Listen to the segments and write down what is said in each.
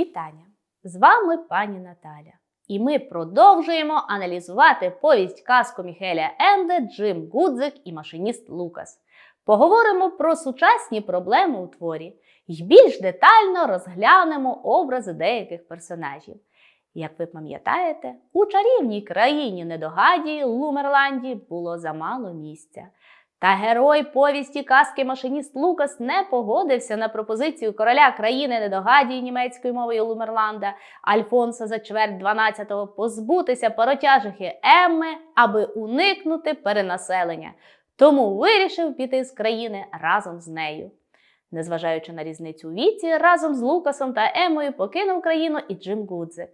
Вітання! З вами пані Наталя. І ми продовжуємо аналізувати повість казку Міхеля Енде, Джим Гудзик і машиніст Лукас. Поговоримо про сучасні проблеми у творі і більш детально розглянемо образи деяких персонажів. Як ви пам'ятаєте, у чарівній країні недогадії Лумерланді було замало місця. Та герой повісті казки машиніст Лукас не погодився на пропозицію короля країни недогадії німецькою мовою Лумерланда Альфонса за чверть 12-го позбутися паротяжихи Емми, аби уникнути перенаселення. Тому вирішив піти з країни разом з нею. Незважаючи на різницю у віці, разом з Лукасом та Емою покинув країну і Джим Гудзик.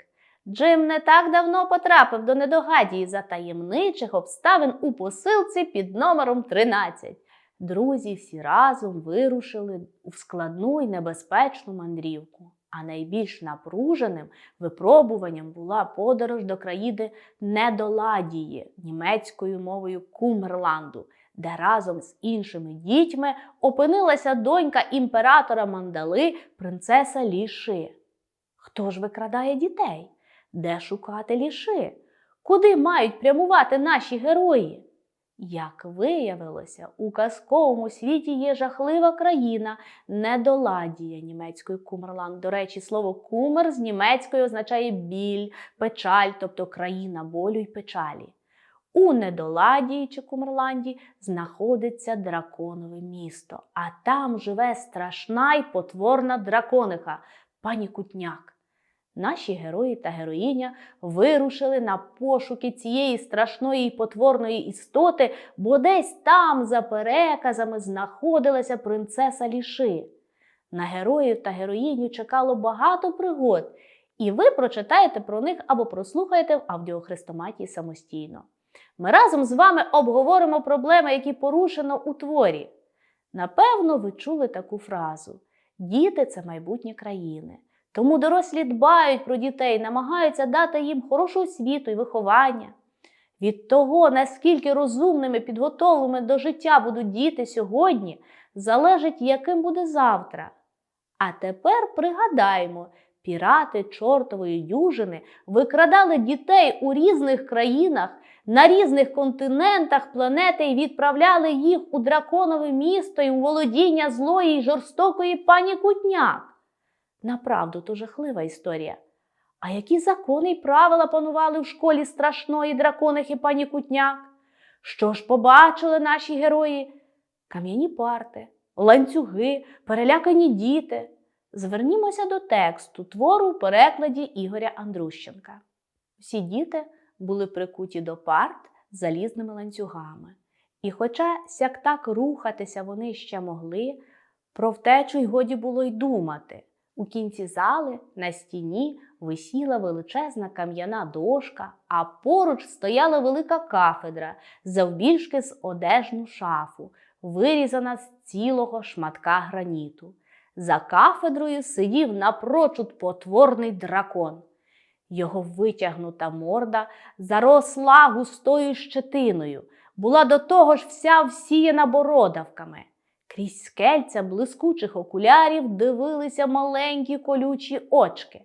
Джим не так давно потрапив до недогадії за таємничих обставин у посилці під номером 13. Друзі всі разом вирушили в складну і небезпечну мандрівку. А найбільш напруженим випробуванням була подорож до країни Недоладії німецькою мовою Кумерланду, де разом з іншими дітьми опинилася донька імператора Мандали, принцеса Ліши. Хто ж викрадає дітей? Де шукати ліши? Куди мають прямувати наші герої? Як виявилося, у казковому світі є жахлива країна недоладія німецькою кумерланд. До речі, слово кумер з німецької означає біль, печаль, тобто країна болю й печалі. У недоладії чи Кумерланді знаходиться драконове місто, а там живе страшна й потворна дракониха пані Кутняк. Наші герої та героїня вирушили на пошуки цієї страшної і потворної істоти, бо десь там, за переказами, знаходилася принцеса Ліши. На героїв та героїню чекало багато пригод, і ви прочитаєте про них або прослухаєте в аудіохрестоматії самостійно. Ми разом з вами обговоримо проблеми, які порушено у творі. Напевно, ви чули таку фразу: діти це майбутнє країни. Тому дорослі дбають про дітей, намагаються дати їм хорошу освіту і виховання. Від того, наскільки розумними, підготовленими до життя будуть діти сьогодні, залежить, яким буде завтра. А тепер пригадаємо, пірати чортової дюжини викрадали дітей у різних країнах, на різних континентах планети і відправляли їх у драконове місто і у володіння злої й жорстокої пані Кутняк. Направду, то жахлива історія. А які закони й правила панували в школі страшної драконихи пані Кутняк? Що ж побачили наші герої? Кам'яні парти, ланцюги, перелякані діти. Звернімося до тексту твору в перекладі Ігоря Андрущенка. Всі діти були прикуті до парт залізними ланцюгами. І хоча сяк так рухатися вони ще могли, про втечу й годі було й думати. У кінці зали на стіні висіла величезна кам'яна дошка, а поруч стояла велика кафедра, завбільшки з одежну шафу, вирізана з цілого шматка граніту. За кафедрою сидів напрочуд потворний дракон. Його витягнута морда заросла густою щетиною, була до того ж вся всіяна бородавками. Крізь скельця блискучих окулярів дивилися маленькі колючі очки.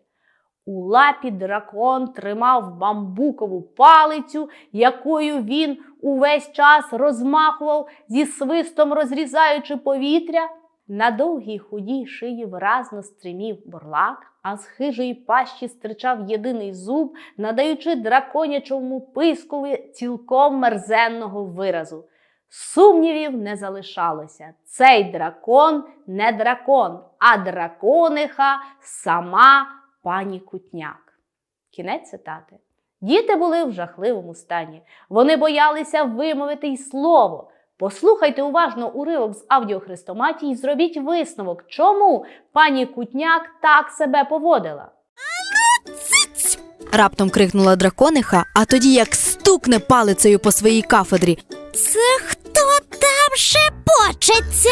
У лапі дракон тримав бамбукову палицю, якою він увесь час розмахував, зі свистом розрізаючи повітря. На довгій худій шиї виразно стримів борлак, а з хижої пащі стирчав єдиний зуб, надаючи драконячому пискові цілком мерзенного виразу. Сумнівів не залишалося. Цей дракон не дракон, а дракониха сама пані Кутняк. Кінець цитати. Діти були в жахливому стані. Вони боялися вимовити й слово. Послухайте уважно уривок з аудіохрестоматії і зробіть висновок, чому пані Кутняк так себе поводила. Раптом крикнула дракониха, а тоді як стукне палицею по своїй кафедрі. Це хто там шепочеться?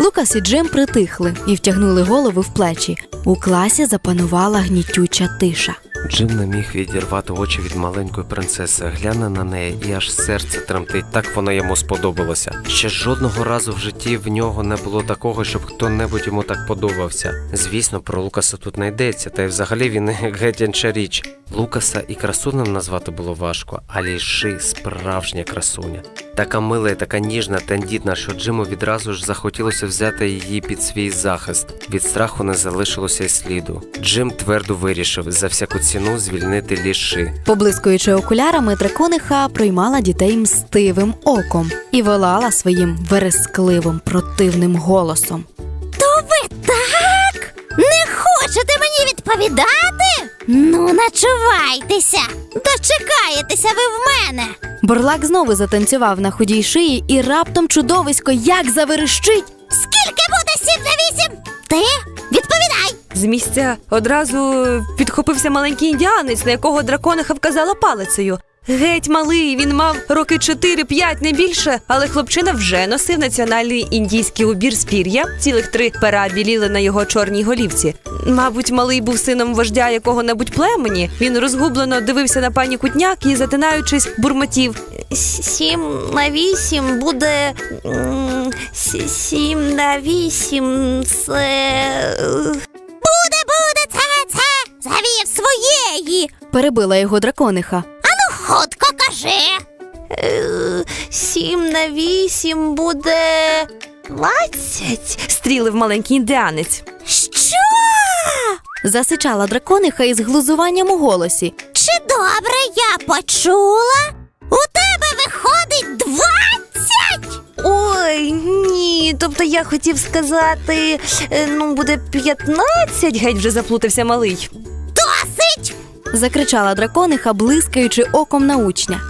Лукас і Джим притихли і втягнули голови в плечі. У класі запанувала гнітюча тиша. Джим не міг відірвати очі від маленької принцеси, гляне на неї, і аж серце тремтить. Так воно йому сподобалося. Ще жодного разу в житті в нього не було такого, щоб хто-небудь йому так подобався. Звісно, про Лукаса тут не йдеться, та й взагалі він геть інша річ. Лукаса і красунем назвати було важко, а ліши справжня красуня. Така мила і така ніжна, тендітна, що Джиму відразу ж захотілося взяти її під свій захист. Від страху не залишилося й сліду. Джим твердо вирішив за всяку ціну звільнити ліши. Поблискуючи окулярами, дракониха приймала дітей мстивим оком і волала своїм верескливим противним голосом. То ви Так? Не хочете мені відповідати? Ну, начувайтеся. Дочекаєтеся ви в мене. Бурлак знову затанцював на худій шиї і раптом чудовисько як заверещить. Скільки буде сім на вісім? Ти відповідай. З місця одразу підхопився маленький індіанець, на якого дракониха вказала палицею. Геть малий, він мав роки 4-5, не більше, але хлопчина вже носив національний індійський убір з пір'я. Цілих три пера біліли на його чорній голівці. Мабуть, малий був сином вождя якого-небудь племені. Він розгублено дивився на пані Кутняк і, затинаючись, бурмотів. Сім на вісім буде. Сім на вісім це. Буде, буде, це, це. Завів своєї. Перебила його дракониха. Хутко кажи. Сім на вісім буде. Двадцять. Стрілив маленький індіанець. Що? Засичала дракониха із глузуванням у голосі. Чи добре я почула? У тебе виходить двадцять? Ой, ні. Тобто я хотів сказати, е, ну, буде 15, геть вже заплутався малий. Закричала дракониха, блискаючи оком на учня.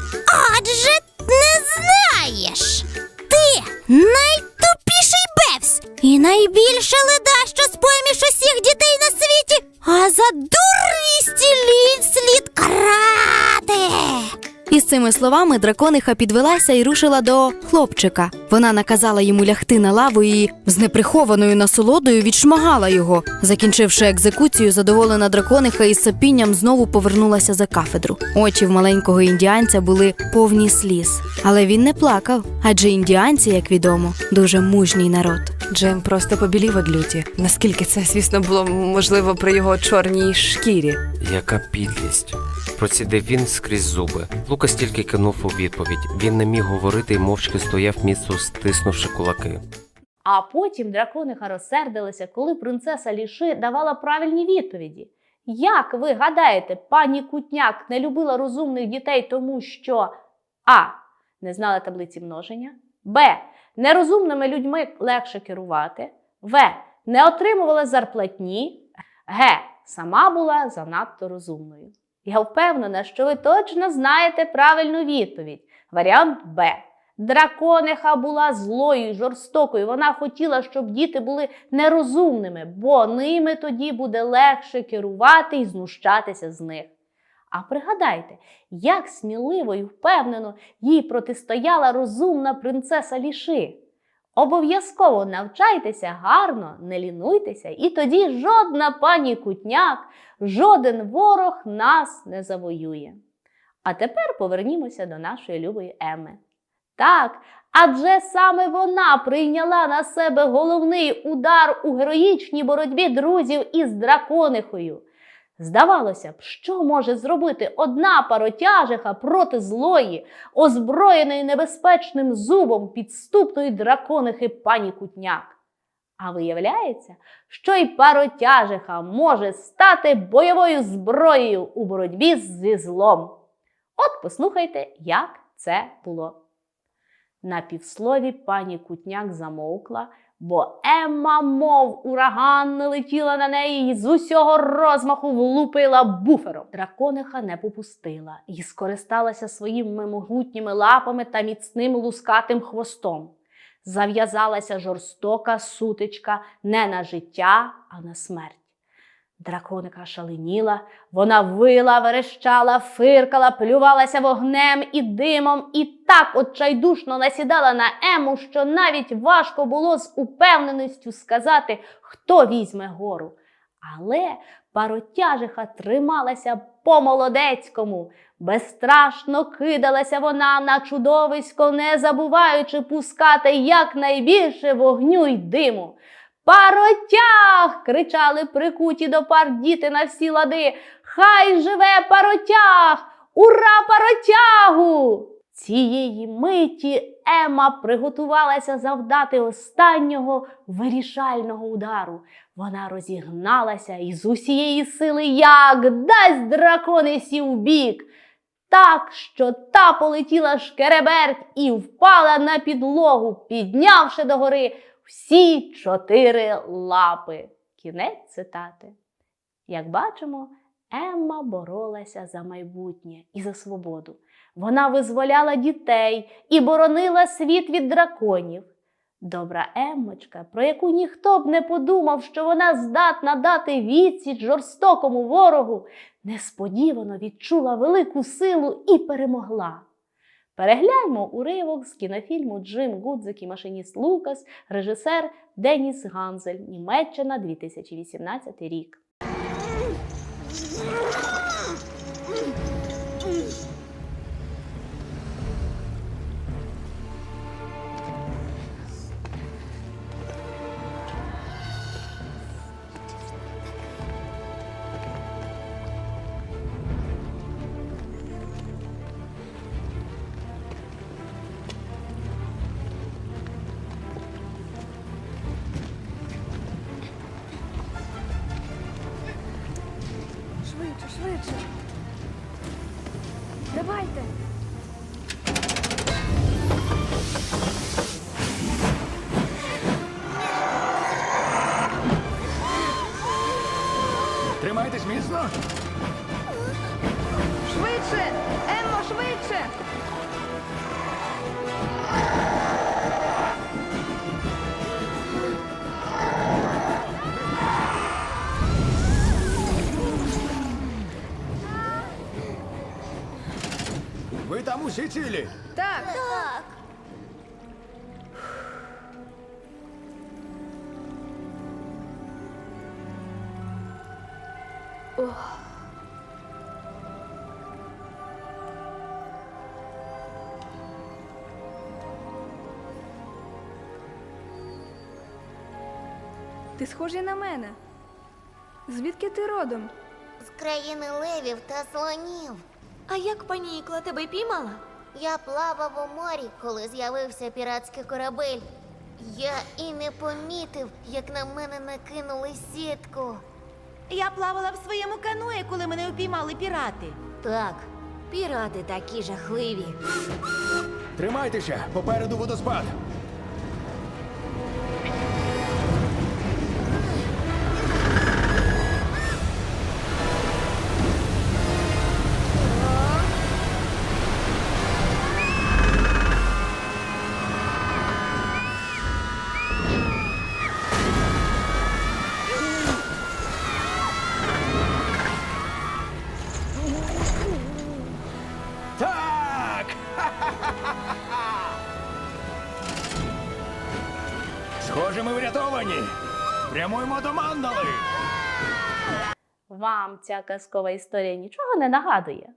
Адже не знаєш. Ти найтупіший бевс і найбільше леда, що з поміж усіх дітей на світі, а за дурність слід карати. І з цими словами дракониха підвелася і рушила до хлопчика. Вона наказала йому лягти на лаву і з неприхованою насолодою відшмагала його. Закінчивши екзекуцію, задоволена дракониха із сопінням знову повернулася за кафедру. Очі в маленького індіанця були повні сліз, але він не плакав, адже індіанці, як відомо, дуже мужній народ. Джем просто побілів від люті. Наскільки це, звісно, було можливо при його чорній шкірі. Яка підлість. Процідив він скрізь зуби. Лукас тільки кинув у відповідь. Він не міг говорити і мовчки стояв міцно стиснувши кулаки. А потім дракониха розсердилася, коли принцеса Ліши давала правильні відповіді. Як ви гадаєте, пані Кутняк не любила розумних дітей, тому що А. Не знала таблиці множення, Б. Нерозумними людьми легше керувати, В. Не отримувала зарплатні, Г. Сама була занадто розумною. Я впевнена, що ви точно знаєте правильну відповідь. Варіант Б. Дракониха була злою, й жорстокою. Вона хотіла, щоб діти були нерозумними, бо ними тоді буде легше керувати і знущатися з них. А пригадайте, як сміливо і впевнено їй протистояла розумна принцеса Ліши. Обов'язково навчайтеся гарно, не лінуйтеся, і тоді жодна пані Кутняк, жоден ворог нас не завоює. А тепер повернімося до нашої любої Еми. Так, адже саме вона прийняла на себе головний удар у героїчній боротьбі друзів із драконихою. Здавалося б, що може зробити одна паротяжиха проти злої, озброєної небезпечним зубом підступної драконихи пані Кутняк. А виявляється, що й паротяжиха може стати бойовою зброєю у боротьбі зі злом. От послухайте, як це було. На півслові пані Кутняк замовкла, бо Емма, мов ураган, налетіла на неї і з усього розмаху влупила буфером. Дракониха не попустила і скористалася своїми могутніми лапами та міцним лускатим хвостом. Зав'язалася жорстока сутичка не на життя, а на смерть. Драконика шаленіла, вона вила, верещала, фиркала, плювалася вогнем і димом і так отчайдушно насідала на Ему, що навіть важко було з упевненістю сказати, хто візьме гору. Але паротяжиха трималася по-молодецькому. Безстрашно кидалася вона на чудовисько, не забуваючи пускати якнайбільше вогню й диму. Паротяг! кричали прикуті до пар діти на всі лади. Хай живе паротяг! Ура паротягу! Цієї миті Ема приготувалася завдати останнього вирішального удару. Вона розігналася і з усієї сили як дасть драконисі в бік. Так, що та полетіла шкереберть і впала на підлогу, піднявши догори всі чотири лапи. Кінець цитати. Як бачимо, Емма боролася за майбутнє і за свободу. Вона визволяла дітей і боронила світ від драконів. Добра Еммочка, про яку ніхто б не подумав, що вона здатна дати відсіч жорстокому ворогу, несподівано відчула велику силу і перемогла. Перегляньмо уривок з кінофільму Джим Гудзик і машиніст Лукас, режисер Деніс Ганзель, Німеччина, 2018 рік. Тримайтесь міцно. Швидше! Еммо, швидше! Ви там усі цілі. Так, Ти схожий на мене. Звідки ти родом? З країни левів та слонів. А як пані Ікла тебе піймала? Я плавав у морі, коли з'явився піратський корабель. Я і не помітив, як на мене накинули сітку. Я плавала в своєму каное, коли мене упіймали пірати. Так, пірати такі жахливі. Тримайтеся, попереду водоспад. Прямуємо до мандали. Вам ця казкова історія нічого не нагадує?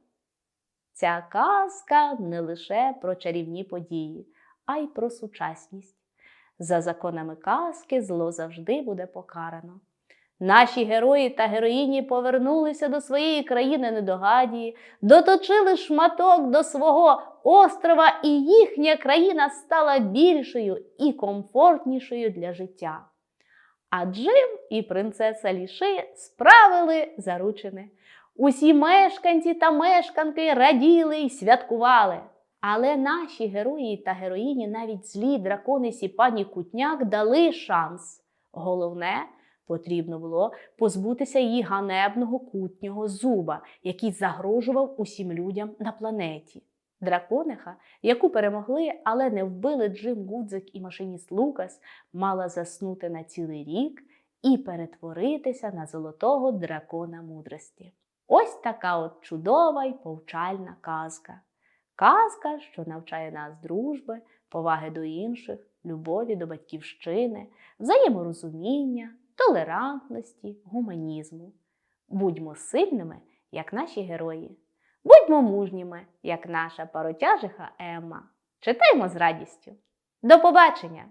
Ця казка не лише про чарівні події, а й про сучасність. За законами казки зло завжди буде покарано. Наші герої та героїні повернулися до своєї країни недогадії, доточили шматок до свого острова, і їхня країна стала більшою і комфортнішою для життя. А Джим і принцеса Ліши справили заручини. Усі мешканці та мешканки раділи й святкували. Але наші герої та героїні, навіть злі драконисі пані Кутняк, дали шанс. Головне, потрібно було позбутися її ганебного кутнього зуба, який загрожував усім людям на планеті. Дракониха, яку перемогли, але не вбили Джим Гудзик і машиніст Лукас, мала заснути на цілий рік і перетворитися на золотого дракона мудрості. Ось така от чудова й повчальна казка. Казка, що навчає нас дружби, поваги до інших, любові до батьківщини, взаєморозуміння, толерантності, гуманізму. Будьмо сильними, як наші герої. Будьмо мужніми, як наша паротяжиха Емма. Читаймо з радістю. До побачення!